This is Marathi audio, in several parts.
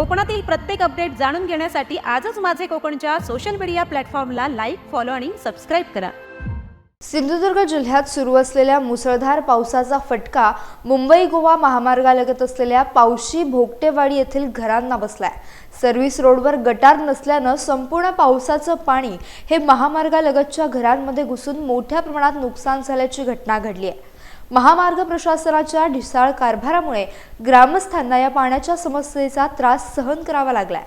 कोकणातील प्रत्येक अपडेट जाणून घेण्यासाठी आजच माझे कोकणच्या सोशल मीडिया प्लॅटफॉर्मला लाईक फॉलो आणि सबस्क्राईब करा. सिंधुदुर्ग जिल्ह्यात सुरू असलेल्या मुसळधार पावसाचा फटका मुंबई गोवा महामार्गालगत असलेल्या पावशी भोगटेवाडी येथील घरांना बसलाय. सर्व्हिस रोडवर गटार नसल्यानं संपूर्ण पावसाचं पाणी हे महामार्गालगतच्या घरांमध्ये घुसून मोठ्या प्रमाणात नुकसान झाल्याची घटना घडली आहे. महामार्ग प्रशासनाच्या ढिसाळ कारभारामुळे ग्रामस्थांना या पाण्याच्या समस्येचा त्रास सहन करावा लागलाय.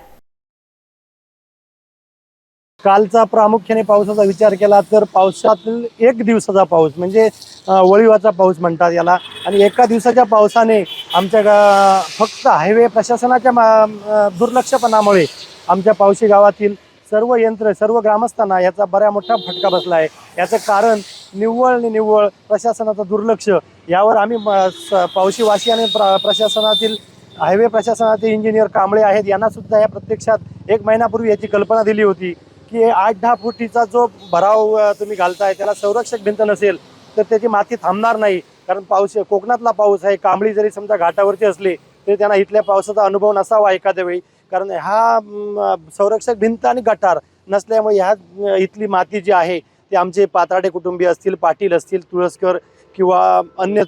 कालचा प्रामुख्याने पावसाचा विचार केला तर पावसातील एक दिवसाचा पाऊस म्हणजे वळिवाचा वळीवाचा पाऊस म्हणतात याला. आणि एका दिवसाच्या पावसाने आमच्या गा फक्त हायवे प्रशासनाच्या मा- दुर्लक्षपणामुळे आमच्या पावशी गावातील सर्व यंत्र सर्व ग्रामस्थांना याचा बऱ्या मोठा फटका बसला आहे. याचं कारण निव्वळ आणि निव्वळ प्रशासनाचं दुर्लक्ष. यावर आम्ही म- स- पावशीवासी आणि प्र प्रशासनातील हायवे प्रशासनातील इंजिनियर कांबळे आहेत. यांना सुद्धा या प्रत्यक्षात एक महिन्यापूर्वी याची कल्पना दिली होती की आठ दहा फुटीचा जो भराव तुम्ही घालताय त्याला संरक्षक भिंत नसेल तर त्याची माती थांबणार नाही. कारण पाऊस कोकणातला पाऊस आहे. कांबळी जरी समजा घाटावरची असली तरी त्यांना इथल्या पावसाचा अनुभव नसावा एखाद्या वेळी. कारण हा संरक्षक भिंत आणि गटार नसल्यामुळे ह्या इथली माती जी आहे ते आमचे पाताडे कुटुंबीय असतील पाटील असतील तुळसकर किंवा अन्य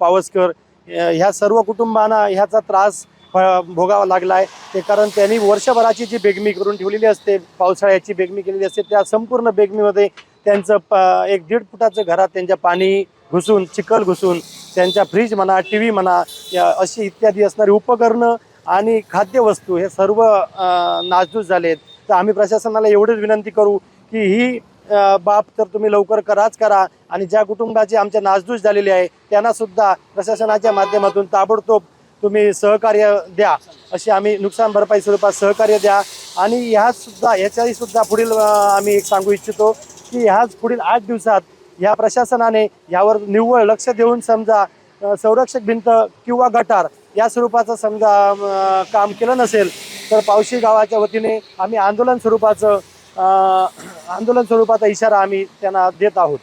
पावसकर ह्या सर्व कुटुंबांना ह्याचा त्रास भोगावा लागला आहे ते कारण त्यांनी वर्षभराची जी बेगमी करून ठेवलेली असते पावसाळ्याची बेगमी केलेली असते त्या संपूर्ण बेगमीमध्ये त्यांचं प एक दीड फुटाचं घरात त्यांच्या पाणी घुसून चिखल घुसून त्यांच्या फ्रीज म्हणा टी व्ही म्हणा या अशी इत्यादी असणारी उपकरणं आणि खाद्यवस्तू हे सर्व नाजदूस झालेत. झाले आहेत तर आम्ही प्रशासनाला एवढीच विनंती करू की ही बाब तर तुम्ही लवकर कराच करा. आणि ज्या कुटुंबाची आमच्या नासधूस झालेली आहे त्यांना सुद्धा प्रशासनाच्या माध्यमातून ताबडतोब तुम्ही सहकार्य द्या. अशी आम्ही नुकसान भरपाई स्वरूपात सहकार्य द्या. आणि ह्यासुद्धा ह्याच्याही सुद्धा पुढील आम्ही एक सांगू इच्छितो की ह्याच पुढील आठ दिवसात ह्या प्रशासनाने यावर निव्वळ लक्ष देऊन समजा संरक्षक भिंत किंवा गटार या स्वरूपाचं समजा काम केलं नसेल तर पावशी गावाच्या वतीने आम्ही आंदोलन स्वरूपाचं आंदोलन स्वरूपाचा इशारा आम्ही त्यांना देत आहोत.